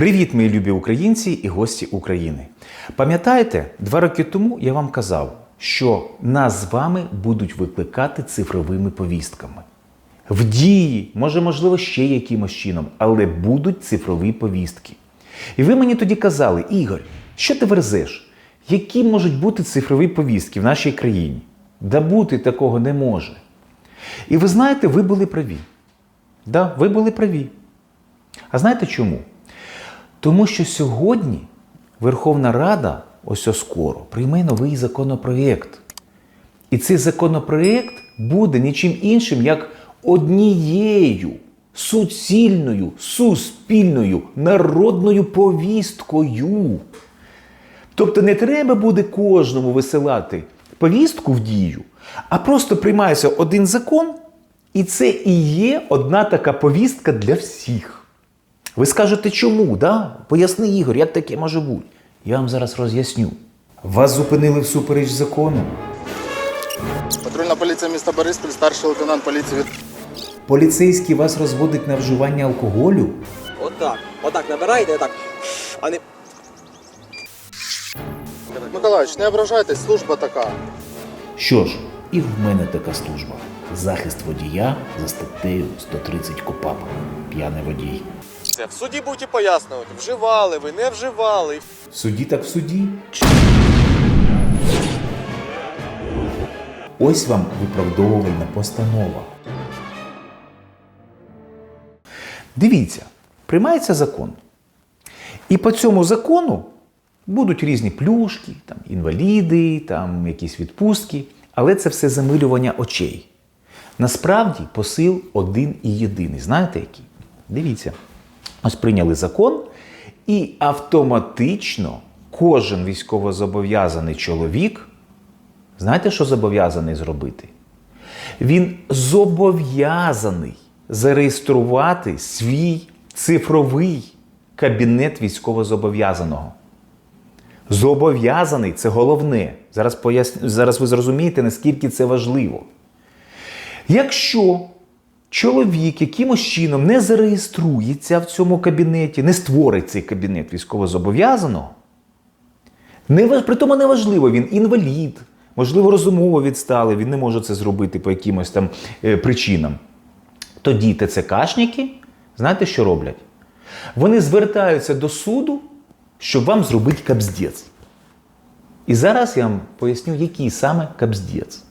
Привіт, мої любі українці і гості України. Пам'ятаєте, два роки тому я вам казав, що нас з вами будуть викликати цифровими повістками. В дії, може, можливо, ще якимось чином, але будуть цифрові повістки. І ви мені тоді казали, Ігор, що ти верзеш? Які можуть бути цифрові повістки в нашій країні? Да бути такого не може. І ви знаєте, ви були праві. Да, ви були праві. А знаєте чому? Тому що сьогодні Верховна Рада, ось скоро, прийме новий законопроєкт. І цей законопроєкт буде нічим іншим, як однією суцільною, суспільною народною повісткою. Тобто не треба буде кожному висилати повістку в дію, а просто приймається один закон, і це і є одна така повістка для всіх. Ви скажете, чому? Да? Поясни, Ігор, як таке може бути? Я вам зараз роз'ясню. Вас зупинили всупереч закону. Патрульна поліція міста Бориспіль, старший лейтенант поліції від Поліцейський вас розводить на вживання алкоголю. Отак. Отак набираєте, отак. А не. Миколаївич, не ображайтесь, служба така. Що ж, і в мене така служба. Захист водія за статтею 130 КОПАП. П'яний водій. Це в суді будете пояснювати, вживали ви, не вживали. В суді так в суді. Ось вам виправдовувальна постанова. Дивіться, приймається закон. І по цьому закону будуть різні плюшки, там, інваліди, там, якісь відпустки, але це все замилювання очей. Насправді посил один і єдиний. Знаєте який? Дивіться. Ось прийняли закон, і автоматично кожен військовозобов'язаний чоловік, знаєте, що зобов'язаний зробити? Він зобов'язаний зареєструвати свій цифровий кабінет військовозобов'язаного. Зобов'язаний це головне. Зараз, поясню, зараз ви зрозумієте, наскільки це важливо. Якщо чоловік якимось чином не зареєструється в цьому кабінеті, не створить цей кабінет військовозобов'язаного, при тому неважливо, він інвалід, можливо, розумово відсталий, він не може це зробити по якимось там е, причинам. Тоді ТЦКшники, знаєте, що роблять? Вони звертаються до суду, щоб вам зробити кабздець. І зараз я вам поясню, який саме кабздець.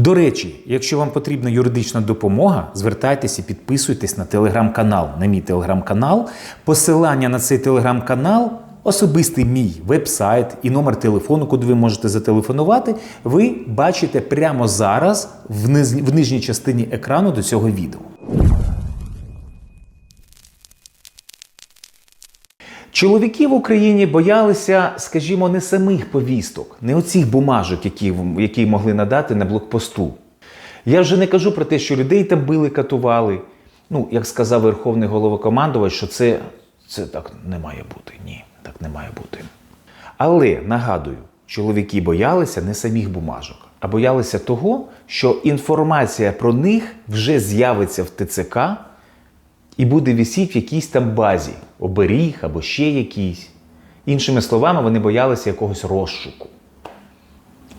До речі, якщо вам потрібна юридична допомога, звертайтеся підписуйтесь на телеграм-канал, на мій телеграм-канал. Посилання на цей телеграм-канал, особистий мій веб-сайт і номер телефону, куди ви можете зателефонувати, ви бачите прямо зараз в нижній частині екрану до цього відео. Чоловіки в Україні боялися, скажімо, не самих повісток, не оцих бумажок, які, які могли надати на блокпосту. Я вже не кажу про те, що людей там били, катували. Ну, як сказав Верховний головокомандувач, що це, це так не має бути. Ні, так не має бути. Але нагадую, чоловіки боялися не самих бумажок, а боялися того, що інформація про них вже з'явиться в ТЦК і буде висіти в якійсь там базі, оберіг або ще якийсь. Іншими словами, вони боялися якогось розшуку.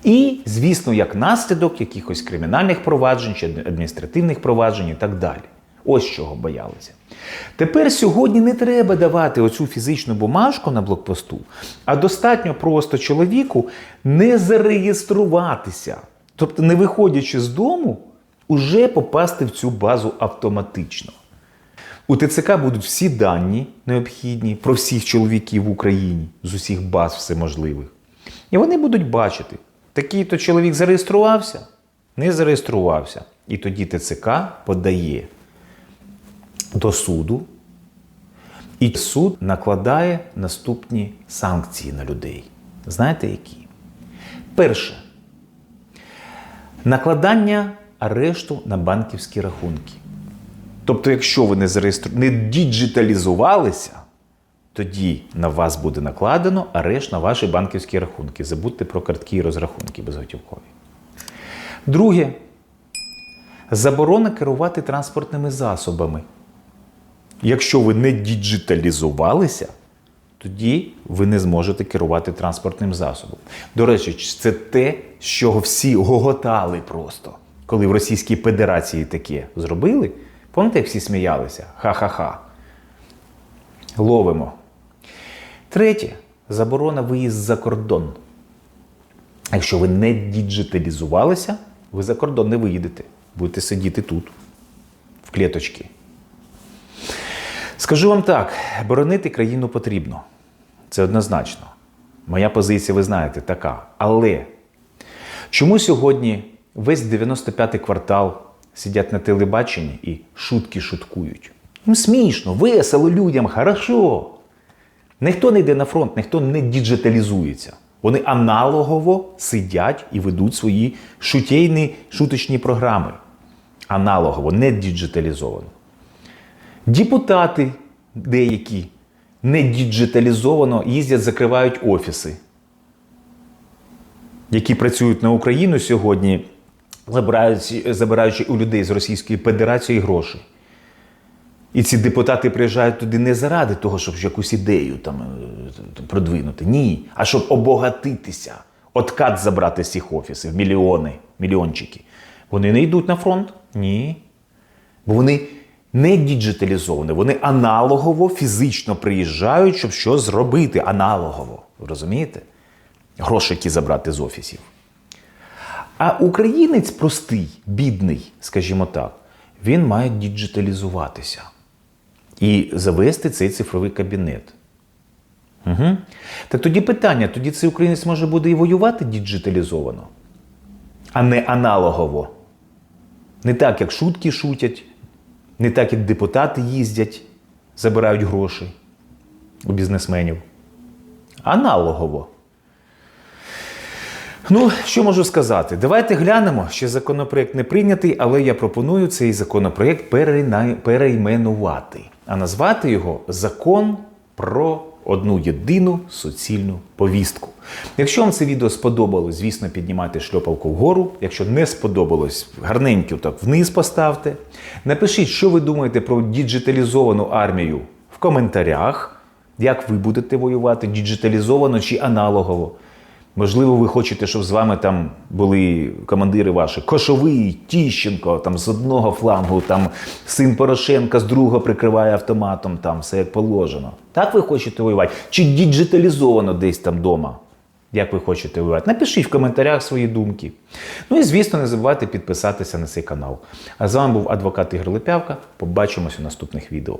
І, звісно, як наслідок якихось кримінальних проваджень чи адміністративних проваджень і так далі. Ось чого боялися. Тепер сьогодні не треба давати оцю фізичну бумажку на блокпосту, а достатньо просто чоловіку не зареєструватися. Тобто, не виходячи з дому, уже попасти в цю базу автоматично. У ТЦК будуть всі дані необхідні про всіх чоловіків в Україні з усіх баз всеможливих. І вони будуть бачити, такий-то чоловік зареєструвався, не зареєструвався. І тоді ТЦК подає до суду, і суд накладає наступні санкції на людей. Знаєте які? Перше. Накладання арешту на банківські рахунки. Тобто, якщо ви не зареєстру... не діджиталізувалися, тоді на вас буде накладено арешт на ваші банківські рахунки. Забудьте про картки і розрахунки безготівкові. Друге. Заборона керувати транспортними засобами. Якщо ви не діджиталізувалися, тоді ви не зможете керувати транспортним засобом. До речі, це те, чого всі гоготали просто. Коли в Російській Федерації таке зробили, пам'ятаєте, як всі сміялися? Ха-ха-ха. Ловимо. Третє заборона виїзд за кордон. Якщо ви не діджиталізувалися, ви за кордон не виїдете. Будете сидіти тут, в клеточці. Скажу вам так: боронити країну потрібно. Це однозначно. Моя позиція, ви знаєте, така. Але чому сьогодні весь 95-й квартал сидять на телебаченні і шутки шуткують? Ну, смішно, весело людям, хорошо. Ніхто не йде на фронт, ніхто не діджиталізується. Вони аналогово сидять і ведуть свої шутєйні шуточні програми. Аналогово, не діджиталізовано. Депутати деякі не діджиталізовано їздять, закривають офіси, які працюють на Україну сьогодні, забираючи, забираючи у людей з Російської Федерації гроші. І ці депутати приїжджають туди не заради того, щоб якусь ідею там е, продвинути. Ні. А щоб обогатитися, откат забрати з цих офісів, мільйони, мільйончики. Вони не йдуть на фронт? Ні. Бо вони не діджиталізовані, вони аналогово фізично приїжджають, щоб щось зробити. Аналогово. Розумієте? Грошики забрати з офісів. А українець простий, бідний, скажімо так, він має діджиталізуватися і завести цей цифровий кабінет. Угу. Так тоді питання: тоді цей українець може буде і воювати діджиталізовано, а не аналогово. Не так, як шутки шутять, не так, як депутати їздять, забирають гроші у бізнесменів. Аналогово. Ну, що можу сказати? Давайте глянемо. Ще законопроект не прийнятий, але я пропоную цей законопроект перейменувати, а назвати його Закон про одну єдину суцільну повістку. Якщо вам це відео сподобалось, звісно, піднімайте шльопавку вгору. Якщо не сподобалось, гарненько так вниз поставте. Напишіть, що ви думаєте про діджиталізовану армію в коментарях. Як ви будете воювати, діджиталізовано чи аналогово? Можливо, ви хочете, щоб з вами там були командири ваші Кошовий, Тіщенко, там з одного флангу, там син Порошенка з другого прикриває автоматом, там все як положено. Так ви хочете воювати? Чи діджиталізовано десь там вдома? Як ви хочете воювати? Напишіть в коментарях свої думки. Ну і звісно, не забувайте підписатися на цей канал. А з вами був адвокат Ігор Липявка. Побачимось у наступних відео.